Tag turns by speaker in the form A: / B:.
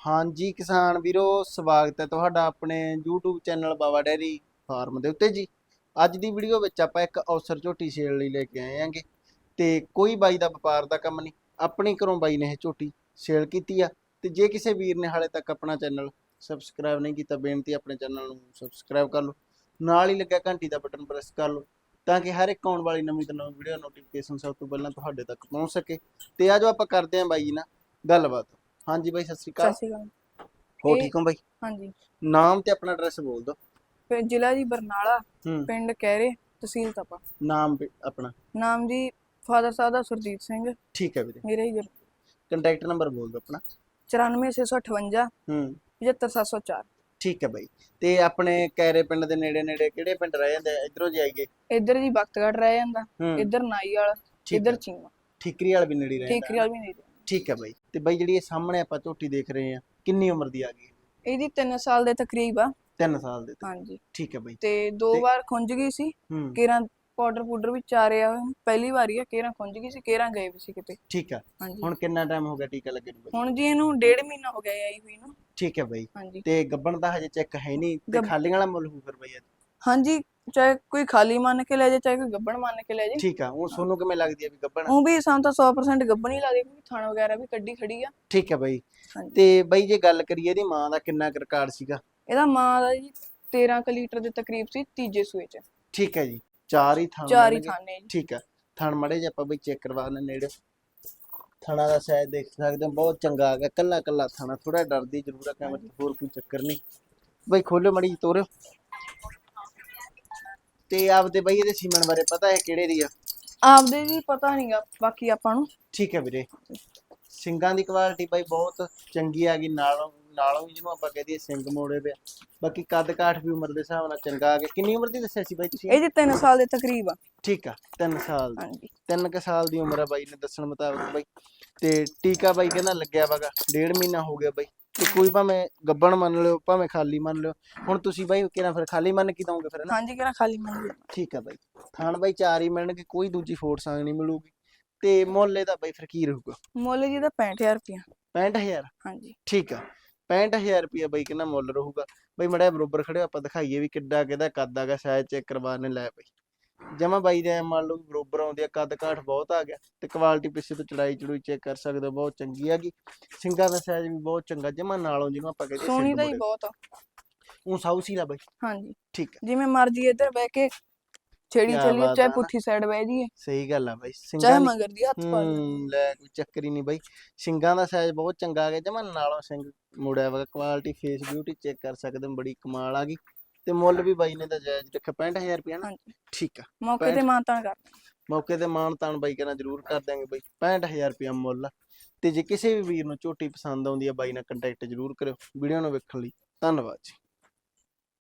A: ਹਾਂਜੀ, ਕਿਸਾਨ ਵੀਰੋ, ਸਵਾਗਤ ਹੈ ਤੁਹਾਡਾ ਆਪਣੇ YouTube channel Bawa dairy farm ਦੇ ਉੱਤੇ ਜੀ। ਅੱਜ ਦੀ ਵੀਡੀਓ ਵਿੱਚ ਆਪਾਂ ਇੱਕ ਔਸਰ ਝੋਟੀ ਸੇਲ ਲਈ ਲੈ ਕੇ ਆਏ ਆਂਗੇ ਤੇ ਕੋਈ ਬਾਈ ਦਾ ਵਪਾਰ ਦਾ ਕੰਮ ਨਹੀਂ, ਆਪਣੀ ਘਰੋਂ ਬਾਈ ਨੇ ਇਹ ਝੋਟੀ ਸੇਲ ਕੀਤੀ ਆ ਤੇ ਜੇ ਕਿਸੇ ਵੀਰ ਨੇ ਹਾਲੇ ਤੱਕ ਆਪਣਾ ਚੈਨਲ ਸਬਸਕ੍ਰਾਈਬ ਨਹੀਂ ਕੀਤਾ, ਬੇਨਤੀ ਆਪਣੇ ਚੈਨਲ ਨੂੰ ਸਬਸਕ੍ਰਾਈਬ ਕਰ ਲਓ, ਨਾਲ ਹੀ ਲੱਗਿਆ ਘੰਟੀ ਦਾ ਬਟਨ ਪ੍ਰੈਸ ਕਰ ਲਓ ਤਾਂ ਕਿ ਹਰ ਇੱਕ ਆਉਣ ਵਾਲੀ ਨਵੀਂ ਤੋਂ ਨਵੀਂ ਵੀਡੀਓ ਨੋਟੀਫਿਕੇਸ਼ਨ ਸਭ ਤੋਂ ਪਹਿਲਾਂ ਤੁਹਾਡੇ ਤੱਕ ਪਹੁੰਚ ਸਕੇ। ਤੇ ਆਜੋ ਆਪਾਂ ਕਰਦੇ ਆਂ ਬਾਈ ਜੀ ਨਾਲ ਗੱਲਬਾਤ। ਹਾਂਜੀ ਬਾਈ ਸਤਿ ਸ਼੍ਰੀ
B: ਸਤਿ
A: ਅਕਾਲ
B: ਸ਼੍ਰੀ ਅਕਾਲ।
A: ਹੋ ਠੀਕ ਹੋ ਬਾਈ?
B: ਹਾਂਜੀ।
A: ਨਾਮ ਤੇ ਆਪਣਾ ਐਡਰੈਸ ਬੋਲ ਦਿਓ।
B: ਫਿਰ ਜ਼ਿਲ੍ਹਾ ਜੀ ਬਰਨਾਲਾ
A: ਹੂੰ।
B: ਪਿੰਡ ਕਹਿਰੇ ਤਹਿਸੀਲ ਤਪਾ।
A: ਨਾਮ ਵੀ ਆਪਣਾ।
B: ਨਾਮ ਜੀ ਫਾਦਰ ਸਾਹਿਬ ਦਾ ਸੁਰਜੀਤ ਸਿੰਘ।
A: ਠੀਕ ਹੈ ਵੀਰੇ।
B: ਮੇਰੇ ਹੀ
A: ਕੰਟੈਕਟ ਨੰਬਰ ਬੋਲ ਦਿਓ ਆਪਣਾ।
B: 94658
A: ਹੂੰ।
B: 75704
A: ਠੀਕ ਹੈ ਬਾਈ। ਤੇ ਆਪਣੇ ਕੈਰੇ ਪਿੰਡ ਦੇ ਨੇੜੇ ਨੇੜੇ ਕਿਹੜੇ ਪਿੰਡ ਰਹਿ ਜਾਂਦੇ ਆ? ਇੱਧਰੋਂ ਜਾਈਏ
B: ਇੱਧਰ ਜੀ ਬਖਤਗੜ ਰਹਿ ਜਾਂਦਾ।
A: ਹੂੰ।
B: ਇੱਧਰ ਨਾਈ ਵਾਲਾ
A: ਠੀਕ
B: ਇੱਧਰ। ਚੀਮਾ।
A: ਠੀਕਰੀ ਵਾਲ ਵੀ ਨੇੜੇ ਰਹਿੰਦਾ
B: ਠੀਕਰੀ ਵਾਲ ਵੀ ਨਹੀਂ।
A: ਠੀਕ ਹੈ ਬਾਈ। ਤੇ ਬਾਈ ਜਿਹੜੀ ਇਹ ਸਾਹਮਣੇ ਆਪਾਂ ਝੋਟੀ ਦੇਖ ਰਹੇ ਆ ਕਿੰਨੀ ਉਮਰ ਦੀ ਆ ਗਈ
B: ਇਹਦੀ 3 ਸਾਲ ਦੇ ਤਕਰੀਬ ਆ।
A: 3 ਸਾਲ ਦੇ
B: ਹਾਂਜੀ।
A: ਠੀਕ ਹੈ ਬਾਈ।
B: ਤੇ ਦੋ ਵਾਰ ਖੁੰਝ ਗਈ ਸੀ। ਕੇਰਾਂ ਪਾਊਡਰ ਪੂਡਰ ਵੀ ਚਾਰਿਆ ਹੋਇਆ। ਪਹਿਲੀ ਵਾਰੀ ਆ ਕੇਰਾਂ ਖੁੰਝ ਗਈ ਸੀ ਕੇਰਾਂ ਗਏ ਵੀ ਸੀ ਕਿਤੇ।
A: ਠੀਕ
B: ਹਾਂਜੀ।
A: ਹੁਣ ਕਿੰਨਾ ਟਾਈਮ ਹੋ ਗਿਆ ਟੀਕਾ ਲੱਗੇ ਨੂੰ
B: ਹੁਣ ਜੀ ਇਹਨੂੰ ਡੇਢ ਮਹੀਨਾ ਹੋ ਗਿਆ ਆਈ ਹੋਈ ਨੂੰ।
A: ਠੀਕ ਹੈ ਬਾਈ। ਤੇ ਗੱਬਣ ਦਾ ਹਜੇ ਚੈੱਕ ਹੈ ਨਹੀਂ। ਤੇ ਖਾਲੀਆਂ ਵਾਲਾ ਮੁੱਲ ਹੋ ਫਿਰ ਬਾਈ?
B: ਹਾਂਜੀ ਚਾਹੇ ਕੋਈ ਖਾਲੀ ਮੰਨ ਕੇ ਲੈ ਜਾਏ ਚਾਹੇ ਕੋਈ ਗੱਬਣ ਮੰਨ ਕੇ ਲੈ ਜਾਏ।
A: ਠੀਕ ਆ ਉਹ ਸੋਨੂੰ ਕਿਵੇਂ ਲੱਗਦੀ ਆ ਵੀ ਗੱਬਣ
B: ਉਹ ਵੀ ਸਾਨੂੰ ਤਾਂ 100% ਗੱਬਣ ਹੀ ਲੱਗਦੀ ਕਿਉਂਕਿ ਥਣ ਵਗੈਰਾ ਵੀ ਕੱਢੀ ਖੜੀ ਆ।
A: ਠੀਕ ਹੈ ਬਾਈ।
B: ਹਾਂਜੀ।
A: ਤੇ ਬਾਈ ਜੇ ਗੱਲ ਕਰੀਏ ਇਹਦੀ ਮਾਂ ਦਾ ਕਿੰਨਾ ਕੁ ਰਿਕਾਰਡ ਸੀਗਾ?
B: ਇਹਦਾ ਮਾਂ ਦਾ ਜੀ 13 ਕੁ ਲੀਟਰ ਦੇ ਤਕਰੀਬ ਸੀ ਤੀਜੇ ਸੂਏ ਚ।
A: ਠੀਕ ਹੈ ਜੀ ਚਾਰ ਹੀ ਥਾਂ
B: ਚਾਰ ਹੀ। ਥਾਨੇ ਜੀ।
A: ਠੀਕ ਹੈ ਥਣ ਮੜੇ ਜੇ ਆਪਾਂ ਬਈ ਚੈੱਕ ਕਰਵਾ ਦਿੰਦੇ ਨੇੜੇ। ਥਣਾ ਦਾ ਸਾਈਜ਼ ਦੇਖ ਸਕਦੇ ਹੋ ਬਹੁਤ ਚੰਗਾ ਆ ਗਿਆ ਕੱਲਾ ਕੱਲਾ ਥਣਾ ਥੋੜਾ ਡਰਦੀ ਜ਼ਰੂਰ ਆ ਕੈਮਰੇ ਤੋਂ ਹੋਰ ਕੋਈ ਚੱਕਰ ਨਹੀਂ। ਬਈ ਖੋਲਿਓ ਮੜੀ ਤੋਰਿਓ। ਤੇ ਆਪਦੇ ਬਈ ਇਹਦੇ ਸੀਮਨ ਬਾਰੇ ਪਤਾ ਹੈ ਕਿਹੜੇ ਦੀ ਆ?
B: ਆਪਦੇ ਜੀ ਪਤਾ ਨਹੀਂਗਾ ਬਾਕੀ ਆਪਾਂ ਨੂੰ।
A: ਠੀਕ ਹੈ ਵੀਰੇ। ਸਿੰਗਾਂ ਦੀ ਕੁਆਲਿਟੀ ਬਾਈ ਬਹੁਤ ਚੰਗੀ ਆ ਗਈ ਨਾਲੋਂ ਨਾਲੋਂ ਵੀ ਜਿਹਨੂੰ ਆਪਾਂ ਕਹਦੇ ਸਿੰਗ ਮੋੜੇ ਪਿਆ ਬਾਕੀ ਕੱਦ ਕਾਠ ਵੀ ਉਮਰ ਦੇ ਹਿਸਾਬ ਨਾਲ ਚੰਗਾ ਆ ਗਿਆ। ਕਿੰਨੀ ਉਮਰ ਦੀ ਦੱਸਿਆ ਸੀ ਬਾਈ ਤੁਸੀਂ?
B: ਇਹ ਜੀ 3 ਸਾਲ ਦੇ ਤਕਰੀਬ ਆ।
A: ਠੀਕ ਆ 3 ਸਾਲ ਦੀ।
B: ਹਾਂਜੀ।
A: ਤਿੰਨ ਕੁ ਸਾਲ ਦੀ ਉਮਰ ਆ ਬਾਈ ਨੇ ਦੱਸਣ ਮੁਤਾਬਕ ਬਾਈ। ਤੇ ਟੀਕਾ ਬਾਈ ਕਹਿੰਦਾ ਲੱਗਿਆ ਵਾਗਾ ਡੇਢ ਮਹੀਨਾ ਹੋ ਗਿਆ ਬਾਈ। ਤੇ ਕੋਈ ਭਾਵੇਂ ਗੱਬਣ ਮੰਨ ਲਿਓ ਭਾਵੇਂ ਖਾਲੀ ਮੰਨ ਲਿਓ। ਹੁਣ ਤੁਸੀਂ ਬਾਈ ਕਿਹੜਾ ਫਿਰ ਖਾਲੀ ਮੰਨ ਕੇ ਦਓਗੇ ਫਿਰ ਨਾ
B: ਹਾਂਜੀ ਕਿਹੜਾ ਖਾਲੀ ਮੰਨ ਲਿਆ।
A: ਠੀਕ ਆ ਬਾਈ। ਥਾਣ ਬਾਈ ਚਾਰ ਹੀ ਮਿਲਣਗੇ ਕੋਈ ਦੂਜੀ ਫੋਟ ਸੰਗ ਨਹੀਂ ਮਿਲੂਗੀ। ਤੇ ਮੁੱਲ ਇਹਦਾ ਬਾਈ ਫਿਰ ਕੀ ਰਹੂਗਾ?
B: ਮੁੱਲ ਜੀ ਦਾ 65000 ਰੁਪਇਆ।
A: 65000
B: ਹਾਂਜੀ।
A: ਠੀਕ ਆ। 65000 ਰੁਪਇਆ ਬਾਈ ਕਹਿੰਦਾ ਮੁੱਲ ਰਹੂਗਾ? ਬਾਈ ਮੜਿਆ ਬਰੋਬਰ ਖੜੇ ਆਪਾਂ ਦਿਖਾਈਏ ਵੀ ਕਿੱਡਾ ਕਿਹਦਾ ਕੱਦ ਆਗਾ ਸਾਇਜ਼ ਚੈੱਕ ਕਰਵਾਣੇ ਲੈ ਬਾਈ। ਜਮਾ ਬਾਈ ਦੇ ਮੰਨ ਲਓ ਬਰੋਬਰ ਆਉਂਦੇ ਆ ਕੱਦ ਕਾਠ ਬਹੁਤ ਆ ਗਿਆ ਤੇ ਕੁਆਲਿਟੀ ਪਿੱਛੇ ਤੋਂ ਚੜਾਈ ਚੜੂਈ ਚੈੱਕ ਕਰ ਸਕਦੇ ਹੋ ਬਹੁਤ ਚੰਗੀ ਹੈਗੀ ਸਿੰਗਾ ਦਾ ਸਾਈਜ਼ ਵੀ ਬਹੁਤ ਚੰਗਾ ਜਮਾ ਨਾਲੋਂ ਜਿਹਨੂੰ ਆਪਾਂ ਕਹਿੰਦੇ
B: ਸੋਹਣੀ ਦਾ ਹੀ ਬਹੁਤ ਆ।
A: ਉਹ ਸਾਊਸੀ ਲਾ ਬਾਈ।
B: ਹਾਂਜੀ।
A: ਠੀਕ ਹੈ
B: ਜਿਵੇਂ ਮਰਜ਼ੀ ਇੱਧਰ ਬਹਿ ਕੇ ਛੇੜੀ
A: ਬਾਤ
B: ਚਾਹੇ। ਪੁੱਠੀ ਸਾਈਡ ਬਹਿ ਜਾਈਏ।
A: ਸਹੀ ਗੱਲ ਆ ਬਾਈ
B: ਚਾਹੇ
A: ਸਿੰਗਾ ਦੀ
B: ਮਗਰ ਦੀ ਹੱਥ ਪਾ
A: ਲੈ ਕੋਈ ਚੱਕਰ ਹੀ ਨਹੀਂ ਬਾਈ। ਸਿੰਗਾਂ ਦਾ ਸਾਈਜ਼ ਬਹੁਤ ਚੰਗਾ ਆ ਗਿਆ ਜਮਾ ਨਾਲੋਂ ਸਿੰਘ ਮੁੜਿਆ ਵਾ ਕੁਆਲਿਟੀ ਫੇਸ ਬਿਊਟੀ ਚੈੱਕ ਕਰ ਸਕਦੇ ਹੋ ਬੜੀ ਕਮਾਲ ਆ ਗਈ। ਤੇ ਮੁੱਲ ਵੀ ਬਾਈ ਨੇ ਤਾਂ ਜਾਇਜ਼ ਰੱਖਿਆ 65000 ਰੁਪਇਆ ਨਾ।
B: ਹਾਂਜੀ।
A: ਠੀਕ ਆ
B: ਮੌਕੇ ਤੇ। ਮਾਨਤਾਨ ਕਰ।
A: ਮੌਕੇ ਤੇ ਮਾਣ ਤਾਣ ਬਾਈ ਕਹਿੰਦਾ ਜ਼ਰੂਰ ਕਰ ਦਾਂਗੇ ਬਾਈ 65000 ਰੁਪਇਆ ਮੁੱਲ ਆ। ਤੇ ਜੇ ਕਿਸੇ ਵੀ ਵੀਰ ਨੂੰ ਝੋਟੀ ਪਸੰਦ ਆਉਂਦੀ ਆ ਬਾਈ ਨਾਲ ਕੰਟੈਕਟ ਜ਼ਰੂਰ ਕਰਿਓ। ਵੀਡੀਓ ਨੂੰ ਵੇਖਣ ਲਈ ਧੰਨਵਾਦ ਜੀ।